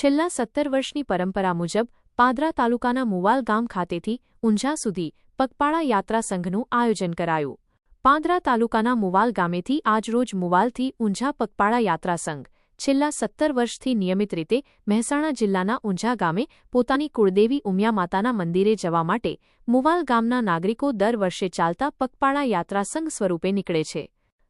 છેલ્લા સત્તર વર્ષની પરંપરા મુજબ, પાદરા તાલુકાના મુવાલ ગામ ખાતેથી ઊંઝા સુધી પગપાળા યાત્રા સંઘનું આયોજન કરાયું. પાંદરા તાલુકાના મુવાલ ગામેથી આજરોજ મુવાલથી ઊંઝા પગપાળા યાત્રા સંઘ છેલ્લા સત્તર વર્ષથી નિયમિત રીતે મહેસાણા જિલ્લાના ઊંઝા ગામે પોતાની કુળદેવી ઉમિયા માતાના મંદિરે જવા માટે મુવાલ ગામના નાગરિકો દર વર્ષે ચાલતા પગપાળા યાત્રા સંઘ સ્વરૂપે નીકળે છે.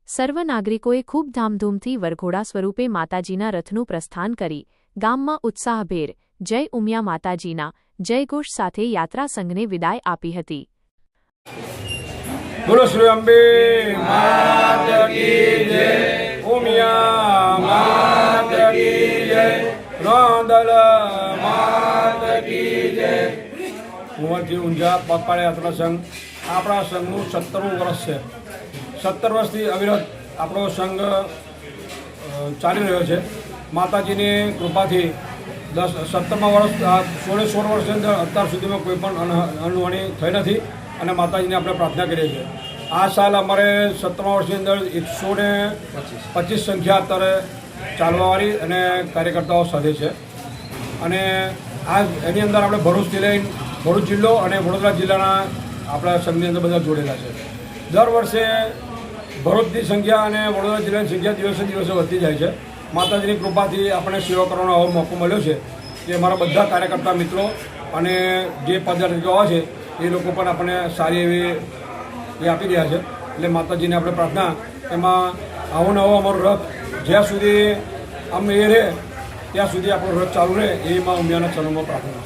સર્વ નાગરિકોએ ખૂબ ધામધૂમથી વરઘોડા સ્વરૂપે માતાજીના રથનું પ્રસ્થાન કરી ગામમાં ઉત્સાહભેર જય ઉમિયા માતાજીના જયઘોષ સાથે યાત્રા સંઘને વિદાય આપી હતી. બોલો આપણા સંઘનું સત્તરમું વર્ષ છે. સત્તર વર્ષથી અવિરત આપણો સંઘ ચાલી રહ્યો છે. માતાજીની કૃપાથી દસ સત્તરમાં વર્ષ સોળે સોળ વર્ષની અંદર અત્યાર સુધીમાં કોઈ પણ અન- અનહોની થઈ નથી અને માતાજીને આપણે પ્રાર્થના કરીએ છીએ. આ સાલ અમારે સત્તરમા વર્ષની અંદર એકસો ને પચીસ સંખ્યા અત્યારે ચાલવાવાળી અને કાર્યકર્તાઓ સાથે છે. અને આ એની અંદર આપણે ભરૂચથી લઈને ભરૂચ જિલ્લો અને વડોદરા જિલ્લાના આપણા સંઘની અંદર બધા જોડેલા છે. દર વર્ષે ભરૂચની સંખ્યા અને વડોદરા જિલ્લાની સંખ્યા દિવસે દિવસે વધતી જાય છે. માતાજીની કૃપાથી આપણે સેવા કરવાનો આવો મોકો મળ્યો છે કે અમારા બધા કાર્યકર્તા મિત્રો અને જે પદાધિકારીઓ આવે છે, એ લોકો પણ આપણને સારી એવી એ આપી રહ્યા છે. એટલે માતાજીને આપણે પ્રાર્થના, એમાં આવો નવો અમારો રથ જ્યાં સુધી આમ એ રહે, ત્યાં સુધી આપણો રથ ચાલુ રહે, એમાં ઉમિયાના ચરણમાં પ્રાર્થના.